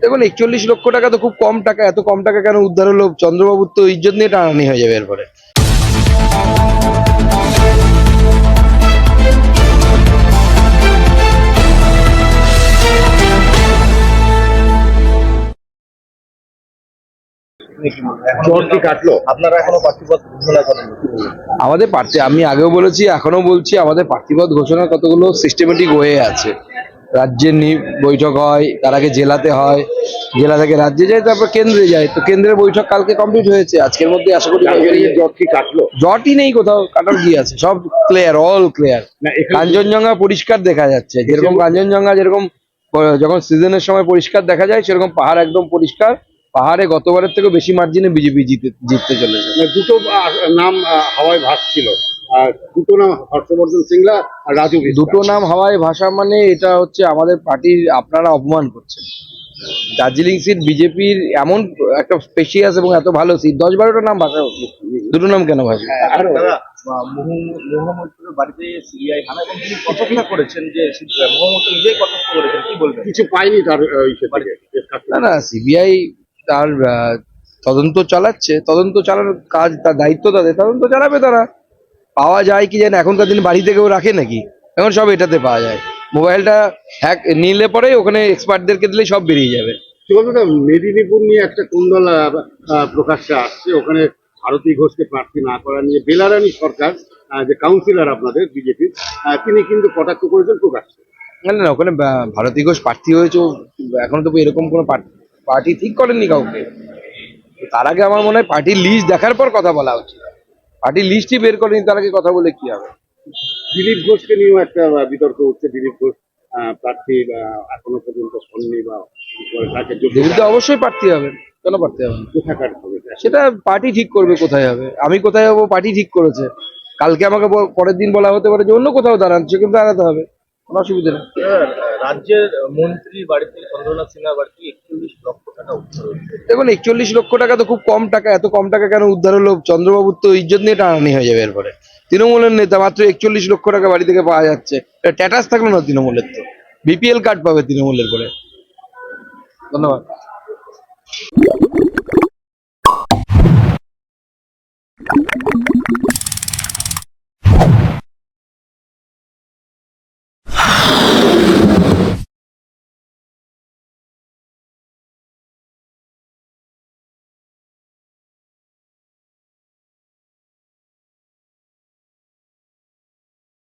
দেখুন একচল্লিশ লক্ষ টাকা তো খুব কম টাকা এত কম টাকা কেন উদ্ধার হলো? চন্দ্রবাবুর তো ইজ্জত নিয়ে টানানি হয়ে যাবে এরপরে। জ্বর কি কাটলো? আপনারা এখনও প্রার্থীপদ ঘোষণা করেন আমাদের প্রার্থী আমি আগেও বলেছি এখনও বলছি আমাদের প্রার্থীপদ ঘোষণা কতগুলো সিস্টেমেটিক ওয়ে আছে। রাজ্যের নি- বৈঠক হয় তার আগে জেলাতে হয় জেলা থেকে রাজ্যে যায় তারপর কেন্দ্রে যায়। তো কেন্দ্রের বৈঠক কালকে কমপ্লিট হয়েছে আজকের মধ্যে আশা করি কালকের কি কাটলো? জটই নেই কোথাও কাটার কি আছে? সব ক্লিয়ার অল ক্লিয়ার কাঞ্চনজঙ্ঘা পরিষ্কার দেখা যাচ্ছে। যেরকম কাঞ্চনজঙ্ঘা যেরকম যখন সিজনের সময় পরিষ্কার দেখা যায় সেরকম পাহাড় একদম পরিষ্কার। পাহাড়ে গতবারের থেকে বেশি মার্জিনে বিজেপি জিতে জিততে চলেছে। দুটো নাম হাওয়ায় ভাসছিল। আর দুটো নাম হর্ষবর্ধন সিংলা আর রাজু দুটো নাম হাওয়ায় ভাষা মানে এটা হচ্ছে আমাদের পার্টির আপনারা অপমান করছেন। দার্জিলিং সিট বিজেপির এমন একটা স্পেশিয়াস এবং এত ভালো সিট। দশ বারোটা নাম ভাষা দুটো নাম কেন ভাষা? আরও। বাড়িতে সিবিআই হানা এবং তিনি কটাক্ষা করেছেন যে মোহাম্মদ নিজেই কটাক্ষ করেছেন? কি বলবেন? কিছু পাইনি তার। না না সিবিআই তার তদন্ত চালাচ্ছে। তদন্ত চালানোর কাজ তার দায়িত্ব তাদের। তদন্ত চালাবে তারা। পাওয়া যায় কি জানি এখনকার দিন বাড়িতে কেউ রাখে নাকি? এখন সব এটাতে পাওয়া যায়। মোবাইলটা হ্যাক নিলে পরে ওখানে এক্সপার্টদেরকে দিলে সব বেরিয়ে যাবে। মেদিনীপুর নিয়ে একটা কুন্দল প্রকাশ্যে আসছে। ওখানে ভারতী ঘোষকে প্রার্থী না করা নিয়ে বেলারানী সরকার যে কাউন্সিলর আপনাদের বিজেপির তিনি কিন্তু কটাক্ষ করেছেন প্রকাশ্যে। না না ওখানে ভারতী ঘোষ প্রার্থী হয়েছে এখনও তো এরকম কোনো পার্টি ঠিক করেননি কাউকে। তার আগে আমার মনে হয় পার্টির লিস্ট দেখার পর কথা বলা উচিত। পার্টির লিস্টই বের করেনি তার আগে কথা বলে কি হবে? দিলীপ ঘোষকে নিয়েও একটা বিতর্ক হচ্ছে দিলীপ ঘোষ প্রার্থী এখনও পর্যন্ত হননি বা দিল্লিতে অবশ্যই প্রার্থী হবে। কেন প্রার্থী হবে না? কোথাকার হবে। সেটা পার্টি ঠিক করবে কোথায় হবে? আমি কোথায় হব পার্টি ঠিক করেছে। কালকে আমাকে পরের দিন বলা হতে পারে যে অন্য কোথাও দাঁড়ান সে কিন্তু দাঁড়াতে হবে। কোনো অসুবিধা নেই। রাজ্যের মন্ত্রী বাড়িতে চন্দ্রনাথ সিনহার বাড়িতে একচল্লিশ লক্ষ টাকা উদ্ধার দেখুন একচল্লিশ লক্ষ টাকা তো খুব কম টাকা এত কম টাকা কেন উদ্ধার হলো? চন্দ্রবাবুর তো ইজ্জত নিয়ে টানানি হয়ে যাবে এরপরে। তৃণমূলের নেতা মাত্র একচল্লিশ লক্ষ টাকা বাড়ি থেকে পাওয়া যাচ্ছে। ট্যাটাস থাকল না তৃণমূলের তো। বিপিএল কার্ড পাবে তৃণমূলের করে। ধন্যবাদ।